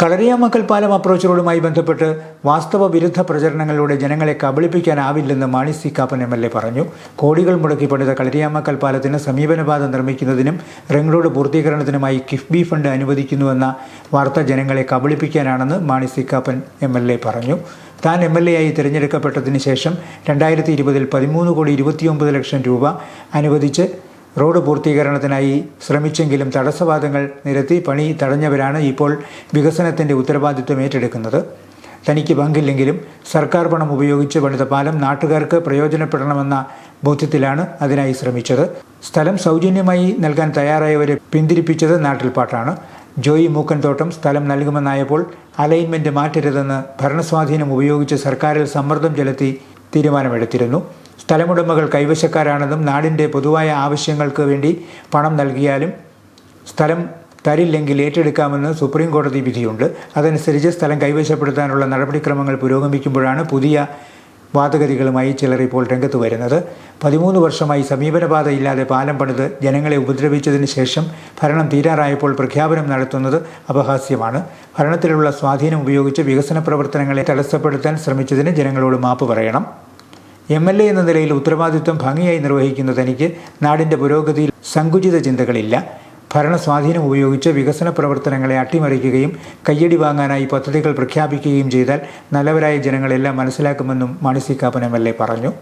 കളരിയാമക്കൽ പാലം അപ്രോച്ച് റോഡുമായി ബന്ധപ്പെട്ട് വാസ്തവ വിരുദ്ധ പ്രചരണങ്ങളിലൂടെ ജനങ്ങളെ കബളിപ്പിക്കാനാവില്ലെന്ന് Mani C Kappan M L A പറഞ്ഞു. കോടികൾ മുടക്കി പണിത കളരിയാമക്കൽ പാലത്തിന് സമീപനപാത നിർമ്മിക്കുന്നതിനും റിംഗ് റോഡ് പൂർത്തീകരണത്തിനുമായി കിഫ്ബി ഫണ്ട് അനുവദിക്കുന്നുവെന്ന വാർത്ത ജനങ്ങളെ കബളിപ്പിക്കാനാണെന്ന് Mani C Kappan M L A പറഞ്ഞു. താൻ എം എൽ എ ആയി തിരഞ്ഞെടുക്കപ്പെട്ടതിന് ശേഷം രണ്ടായിരത്തി ഇരുപതിൽ പതിമൂന്ന് കോടി ഇരുപത്തിയൊമ്പത് ലക്ഷം രൂപ അനുവദിച്ച് റോഡ് പൂർത്തീകരണത്തിനായി ശ്രമിച്ചെങ്കിലും തടസ്സവാദങ്ങൾ നിരത്തി പണി തടഞ്ഞവരാണ് ഇപ്പോൾ വികസനത്തിന്റെ ഉത്തരവാദിത്വം ഏറ്റെടുക്കുന്നത്. തനിക്ക് പങ്കില്ലെങ്കിലും സർക്കാർ പണം ഉപയോഗിച്ച് പണിത പാലം നാട്ടുകാർക്ക് പ്രയോജനപ്പെടണമെന്ന ബോധ്യത്തിലാണ് അതിനായി ശ്രമിച്ചത്. സ്ഥലം സൗജന്യമായി നൽകാൻ തയ്യാറായവരെ പിന്തിരിപ്പിച്ചത് നാട്ടിൽപ്പാട്ടാണ്. ജോയി മൂക്കൻതോട്ടം സ്ഥലം നൽകുമെന്നായപ്പോൾ അലൈൻമെന്റ് മാറ്റരുതെന്ന് ഭരണസ്വാധീനം ഉപയോഗിച്ച് സർക്കാരിൽ സമ്മർദ്ദം ചെലുത്തി തീരുമാനമെടുത്തിരുന്നു. സ്ഥലമുടമകൾ കൈവശക്കാരാണെന്നും നാടിന്റെ പൊതുവായ ആവശ്യങ്ങൾക്ക് വേണ്ടി പണം നൽകിയാലും സ്ഥലം തരില്ലെങ്കിൽ ഏറ്റെടുക്കാമെന്ന് സുപ്രീം കോടതി വിധിയുണ്ട്. അതനുസരിച്ച് സ്ഥലം കൈവശപ്പെടുത്താനുള്ള നടപടിക്രമങ്ങൾ പുരോഗമിക്കുമ്പോഴാണ് പുതിയ വാദഗതികളുമായി ചിലർ ഇപ്പോൾ രംഗത്ത് വരുന്നത്. പതിമൂന്ന് വർഷമായി സമീപനപാതയില്ലാതെ പാലം പണിത് ജനങ്ങളെ ഉപദ്രവിച്ചതിന് ശേഷം ഭരണം തീരാറായപ്പോൾ പ്രഖ്യാപനം നടത്തുന്നത് അപഹാസ്യമാണ്. ഭരണത്തിലുള്ള സ്വാധീനം ഉപയോഗിച്ച് വികസന പ്രവർത്തനങ്ങളെ തടസ്സപ്പെടുത്താൻ ശ്രമിച്ചതിന് ജനങ്ങളോട് മാപ്പ് പറയണം. എം എൽ എ എന്ന നിലയിൽ ഉത്തരവാദിത്വം ഭംഗിയായി നിർവഹിക്കുന്ന തനിക്ക് നാടിന്റെ പുരോഗതിയിൽ സങ്കുചിത ചിന്തകളില്ല. ഭരണസ്വാധീനം ഉപയോഗിച്ച് വികസന പ്രവർത്തനങ്ങളെ അട്ടിമറിക്കുകയും കയ്യടി വാങ്ങാനായി പദ്ധതികൾ പ്രഖ്യാപിക്കുകയും ചെയ്താൽ നല്ലവരായ ജനങ്ങളെല്ലാം മനസ്സിലാക്കുമെന്നും Mani C Kappan M L A പറഞ്ഞു.